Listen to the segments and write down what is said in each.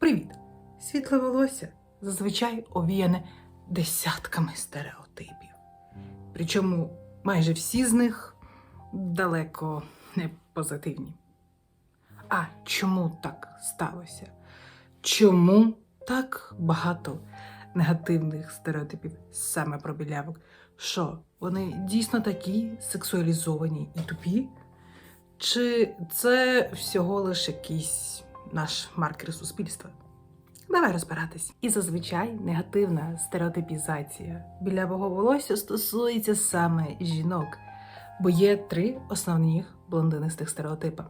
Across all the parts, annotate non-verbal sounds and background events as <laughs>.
Привіт! Світле волосся зазвичай овіяне десятками стереотипів. Причому майже всі з них далеко не позитивні. А чому так сталося? Чому так багато негативних стереотипів саме про білявок? Що вони дійсно такі сексуалізовані і тупі? Чи це всього лише якийсь наш маркер суспільства? Давай розбиратись. І зазвичай негативна стереотипізація білявого волосся стосується саме жінок, бо є три основних блондинистих стереотипа.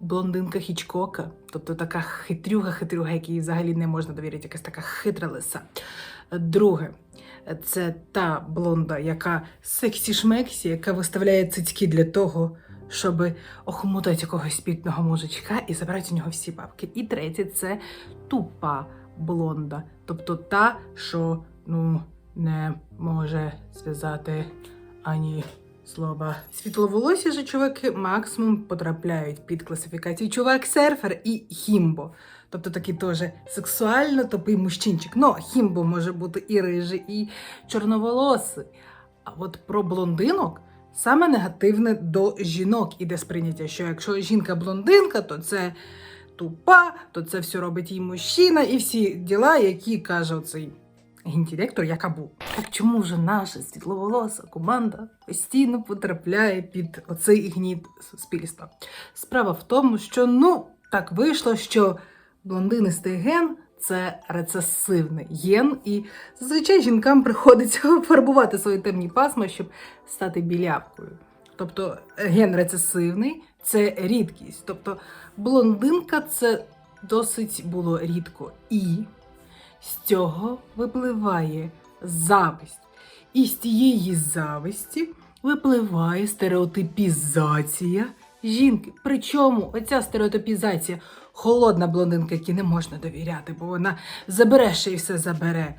Блондинка Хічкока, тобто така хитрюга-хитрюга, якій взагалі не можна довірити, якась така хитра лиса. Друге, це та блонда, яка сексі-шмексі, яка виставляє цицьки для того, щоб охомутати якогось спітного мужичка і забрати у нього всі бабки. І третє це тупа блонда, тобто та, що ну, не може зв'язати ані слова. Світловолосі же чуваки максимум потрапляють під класифікацію чувак-серфер і хімбо. Тобто такий теж сексуально тупий мужчинчик. Ну, хімбо може бути і рижий, і чорноволосий. А от про блондинок саме негативне до жінок іде сприйняття, що якщо жінка блондинка, то це тупа, то це все робить їй мужчина, і всі діла, які каже оцей гендиректор Якабу. Так чому ж наша світловолоса команда постійно потрапляє під оцей гніт суспільства? Справа в тому, що ну так вийшло, що блондинистий ген це рецесивний ген, і зазвичай жінкам приходиться <laughs> фарбувати свої темні пасма, щоб стати білявкою. Тобто ген рецесивний це рідкість. Тобто блондинка це досить було рідко. І з цього випливає зависть. І з тієї зависті випливає стереотипізація жінки. Причому оця стереотипізація холодна блондинка, якій не можна довіряти, бо вона забере ще і все забере.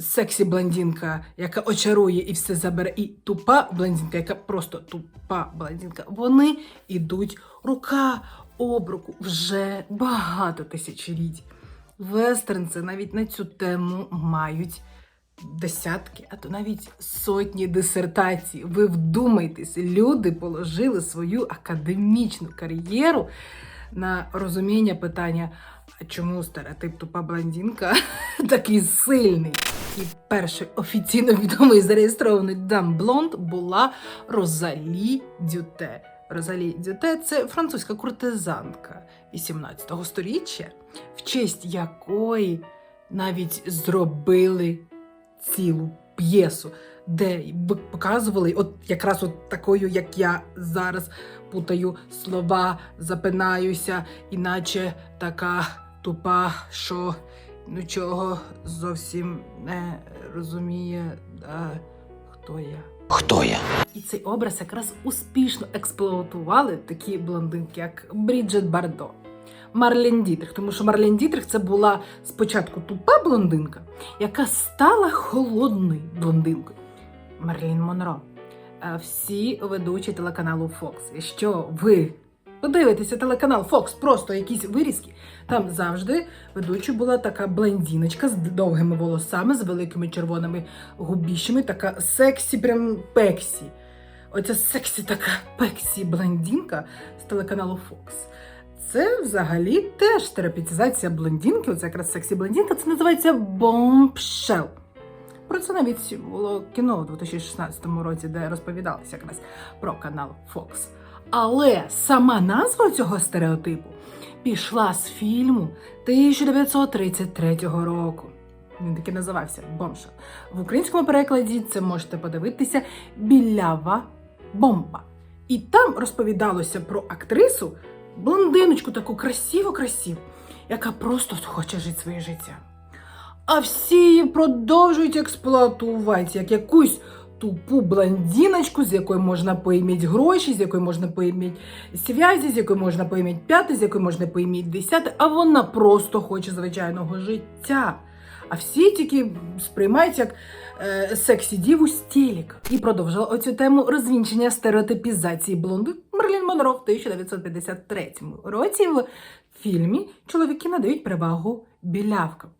Сексі блондинка, яка очарує і все забере, і тупа блондинка, яка просто тупа блондинка, вони йдуть рука об руку вже багато тисячоліть. Вестернці навіть на цю тему мають десятки, а то навіть сотні дисертацій. Ви вдумайтесь, люди положили свою академічну кар'єру на розуміння питання, а чому стереотип тупа блондинка <laughs> такий сильний? І перший офіційно відомий зареєстрований дам блонд була Розалі Дюте. Розалі Дюте це французька куртизанка із 17 століття, в честь якої навіть зробили цілу п'єсу, де б- показували, от якраз от такою, як я зараз путаю слова, запинаюся, іначе така тупа, що нічого зовсім не розуміє, а, хто я. Хто я? І цей образ якраз успішно експлуатували такі блондинки, як Бріджет Бардо, Марлен Дітрих. Тому що Марлен Дітрих це була спочатку тупа блондинка, яка стала холодною блондинкою. Марлін Монро. Всі ведучі телеканалу Fox. Якщо ви подивитеся телеканал Fox, просто якісь вирізки, там завжди ведучою була така блондиночка з довгими волосами, з великими червоними губіщами, така сексі, прям пексі. Оця сексі така пексі блондинка з телеканалу Fox. Це взагалі теж терапітизація блондинки. Оце якраз сексі блондинка. Це називається бомбшел. Про це навіть було кіно у 2016 році, де розповідалося якраз про канал Fox. Але сама назва цього стереотипу пішла з фільму 1933 року. Він таки називався Бомшел. В українському перекладі це можете подивитися Білява бомба. І там розповідалося про актрису, блондиночку таку красиву-красиву, яка просто хоче жити своє життя. А всі її продовжують експлуатувати як якусь тупу блондиночку, з якої можна поїміть гроші, з якої можна поїміть зв'язі, з якої можна поїміть п'яте, з якої можна поїміть десяте, а вона просто хоче звичайного життя. А всі тільки сприймають як е, сексі діву з. І продовжила оцю тему розвінчення стереотипізації блонди Мерлін Монро в 1953 році в фільмі чоловіки надають перевагу білявкам.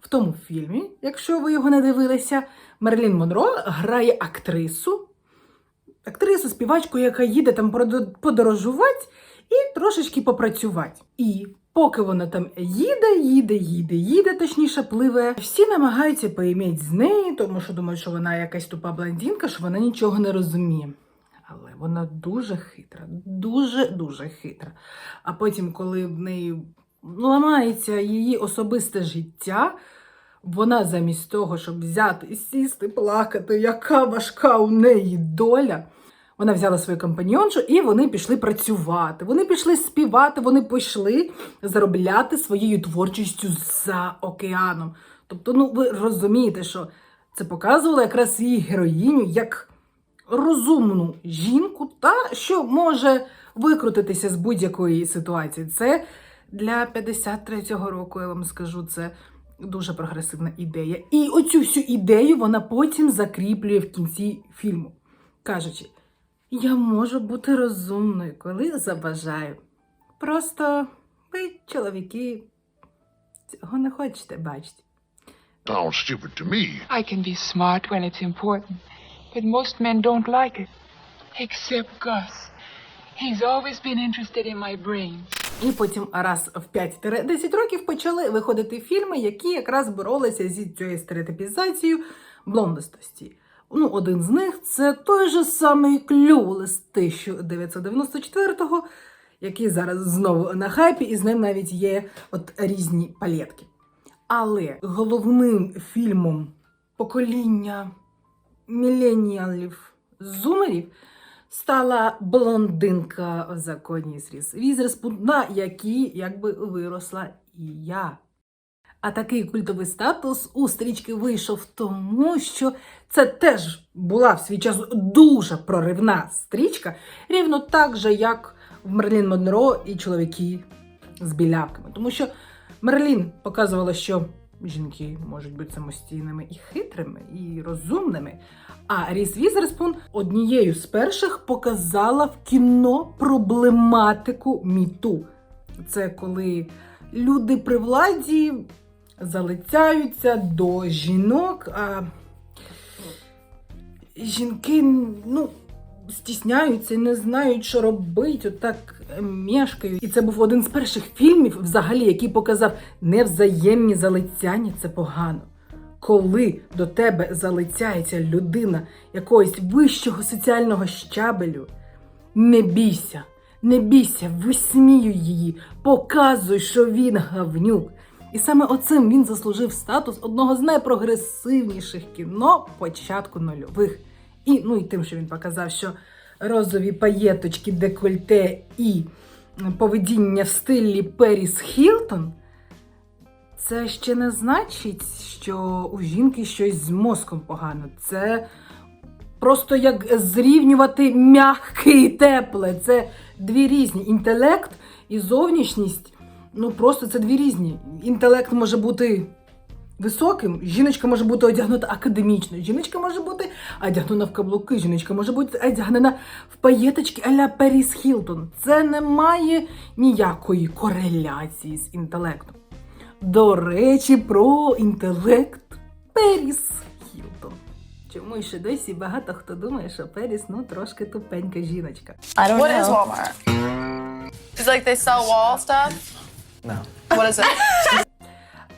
В тому фільмі, якщо ви його не дивилися, Мерлін Монро грає актрису, актрису, співачку, яка їде там подорожувати і трошечки попрацювати. І поки вона там їде, їде, їде, їде, точніше пливе, всі намагаються поіміти з неї, тому що думають, що вона якась тупа блондинка, що вона нічого не розуміє. Але вона дуже хитра, дуже дуже хитра. А потім, коли в неї ламається її особисте життя, вона замість того, щоб взяти і сісти, плакати, яка важка у неї доля. Вона взяла свою компаньоншу і вони пішли працювати. Вони пішли співати, вони пішли заробляти своєю творчістю за океаном. Тобто, ну ви розумієте, що це показувало якраз її героїню як розумну жінку, та що може викрутитися з будь-якої ситуації. Це для 53-го року, я вам скажу, це дуже прогресивна ідея. І оцю всю ідею вона потім закріплює в кінці фільму, кажучи: я можу бути розумною, коли забажаю. Просто ви, чоловіки, цього не хочете бачити. Sounds stupid to me. I can be smart when it's important, but most men don't like it. Except Gus. He's always been interested in my brains. І потім раз в 5-10 років почали виходити фільми, які якраз боролися зі цією стереотипізацією блондистості. Ну, один з них це той же самий Клюлес 1994-го, який зараз знову на хайпі, і з ним навіть є от різні палетки. Але головним фільмом покоління міленіалів зумерів стала блондинка в законі з Ріс Візерспун, на якій якби виросла і я. А такий культовий статус у стрічки вийшов тому, що це теж була в свій час дуже проривна стрічка, рівно так же, як в Мерлін Монро і чоловіки з білявками. Тому що Мерлін показувала, що жінки можуть бути самостійними і хитрими, і розумними. А Ріс Візерспун однією з перших показала в кіно проблематику міту. Це коли люди при владі залицяються до жінок, а жінки ну, стісняються, не знають, що робити, отак мешкають. І це був один з перших фільмів, взагалі, який показав невзаємні залицяння це погано. Коли до тебе залицяється людина якогось вищого соціального щабелю, не бійся, не бійся, висміюй її, показуй, що він гавнюк. І саме оцим він заслужив статус одного з найпрогресивніших кіно початку нульових. І ну і тим, що він показав, що розові паєточки, декольте і поведіння в стилі Періс Хілтон. Це ще не значить, що у жінки щось з мозком погано. Це просто як зрівнювати м'яке і тепле. Це дві різні. Інтелект і зовнішність. Ну просто це дві різні. Інтелект може бути високим, жіночка може бути одягнута академічно, жіночка може бути одягнена в каблуки, жіночка може бути одягнена в паєточки а-ля Періс Хілтон. Це не має ніякої кореляції з інтелектом. До речі, про інтелект Періс Хілтон. Чому ще досі багато хто думає, що Періс ну трошки тупенька жіночка. I don't What know. is Walmart? It's like they sell wall stuff. No. What is it?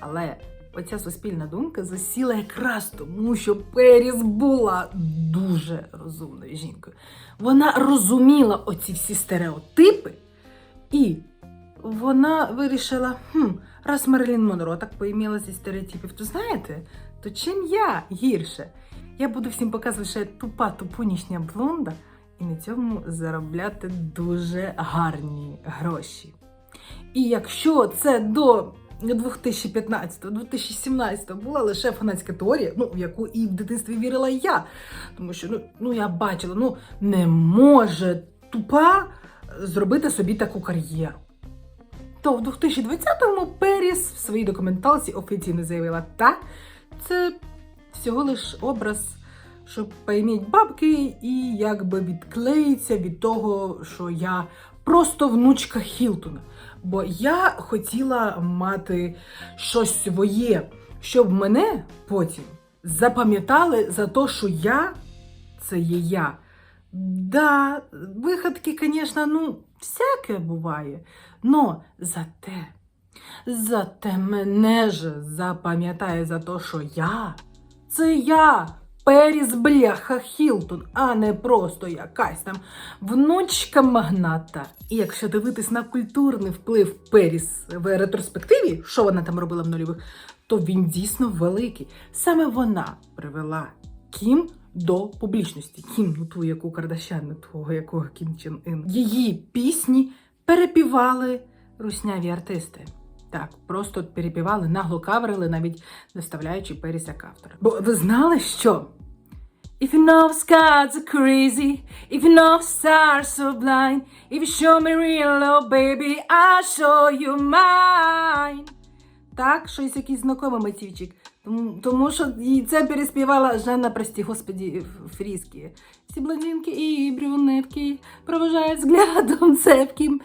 Але оця суспільна думка засіла якраз тому, що Періс була дуже розумною жінкою. Вона розуміла оці всі стереотипи, і вона вирішила: хм, раз Мерлін Монро так поіміла зі стереотипів, то знаєте, то чим я гірше? Я буду всім показувати, що я тупа тупунішня блонда, і на цьому заробляти дуже гарні гроші. І якщо це до 2015-2017 була лише фанатська теорія, ну в яку і в дитинстві вірила я, тому що ну, ну я бачила, ну не може тупа зробити собі таку кар'єру. То в 2020-му Періс в своїй документалці офіційно заявила, та це всього лиш образ, щоб пойміть бабки і якби відклеїться від того, що я просто внучка Хілтона. Бо я хотіла мати щось своє, щоб мене потім запам'ятали за те, що я це є я. Да, виходки, звісно, ну, всяке буває. Но зате, зате мене ж запам'ятає за те, що я це я. Періс бляха Хілтон, а не просто якась там внучка магната. І якщо дивитись на культурний вплив Періс в ретроспективі, що вона там робила в нульових, то він дійсно великий. Саме вона привела Кім до публічності. Кім, ну ту яку Кардашян, не того якого Кім Чен Ін. Її пісні перепівали русняві артисти. Так, просто перепівали, нагло каверили, навіть не вставляючи Періс як автора. Бо ви знали, що? If you know skies are crazy, if you know stars so blind, if you show me real love, baby, I'll show you mine. Так, щось якийсь знакомий мотивчик. Тому, тому що і це переспівала Жанна, прості, господі, фрізкі. Всі блондинки і брюнетки проважають взглядом цепким.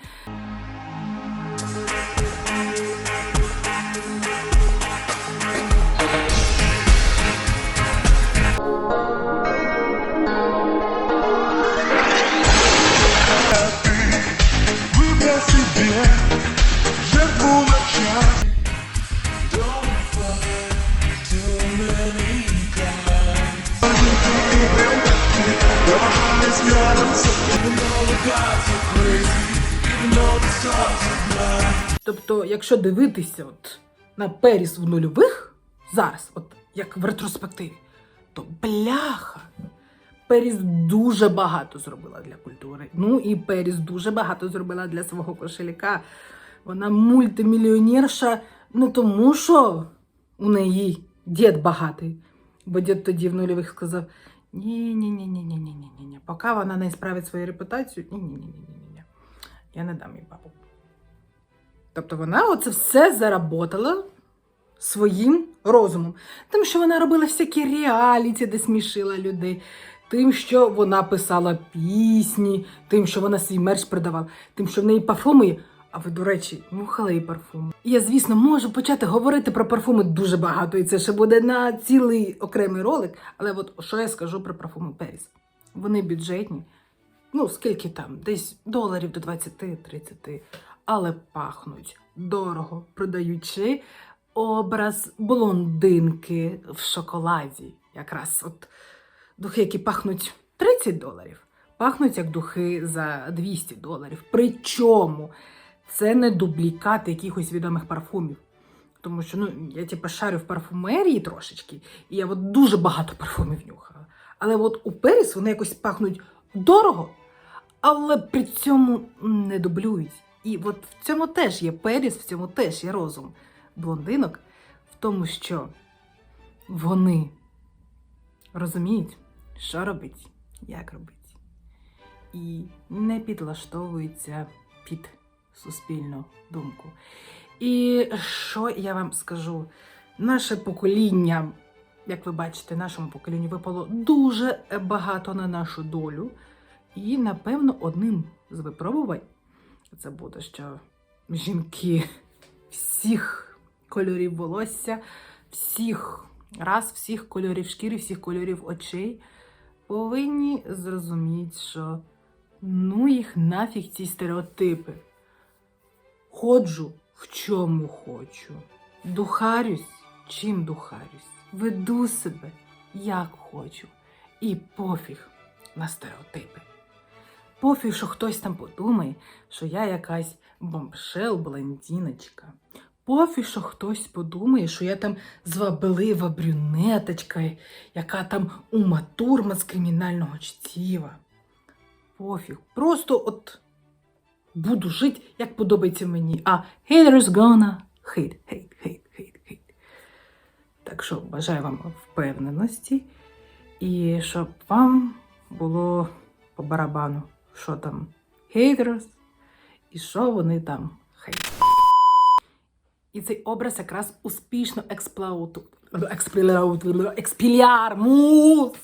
Тобто, якщо дивитися от на Періс в нульових зараз, от як в ретроспективі, то бляха. Періс дуже багато зробила для культури. Ну і Періс дуже багато зробила для свого кошеляка. Вона мультимільйонерша не тому, що у неї дід багатий. Бо дід тоді в нульових сказав: ні-ні-ні-ні-ні-ні-ні-ні. Поки вона не справить свою репутацію, ні-ні-ні-ні-ні. Я не дам їй бабу. Тобто вона оце все заработала своїм розумом. Тим, що вона робила всякі реаліті, де смішила людей, тим, що вона писала пісні, тим, що вона свій мерч продавала, тим, що в неї парфуми а ви, до речі, нюхали. І я, звісно, можу почати говорити про парфуми дуже багато, і це ще буде на цілий окремий ролик. Але от що я скажу про парфуми Періс? Вони бюджетні. Ну, скільки там? Десь доларів до 20-30, але пахнуть дорого, продаючи образ блондинки в шоколаді. Якраз от духи, які пахнуть 30 доларів, пахнуть як духи за 200 доларів. Причому це не дублікат якихось відомих парфумів. Тому що ну, я типу, шарю в парфумерії трошечки, і я от дуже багато парфумів нюхала. Але от у Періс вони якось пахнуть дорого, але при цьому не дублюють. І от в цьому теж є Періс, в цьому теж є розум блондинок, в тому, що вони розуміють, що робить, як робить, і не підлаштовуються під суспільну думку. І що я вам скажу? Наше покоління, як ви бачите, нашому поколінню випало дуже багато на нашу долю. І, напевно, одним з випробувань це буде, що жінки всіх кольорів волосся, всіх раз, всіх кольорів шкіри, всіх кольорів очей повинні зрозуміти, що ну їх нафіг ці стереотипи. Ходжу в чому хочу. Духарюсь, чим духарюсь. Веду себе як хочу. І пофіг на стереотипи. Пофіг, що хтось там подумає, що я якась бомбшел, блондиночка. Пофіг, що хтось подумає, що я там зваблива брюнеточка, яка там ума турма з кримінального чтіва. Пофіг. Просто от буду жити, як подобається мені. А haters gonna hate, hate, hate, hate, hate. Так що бажаю вам впевненості і щоб вам було по барабану, що там haters і що вони там хейт. І цей образ якраз успішно експліар... експілярмус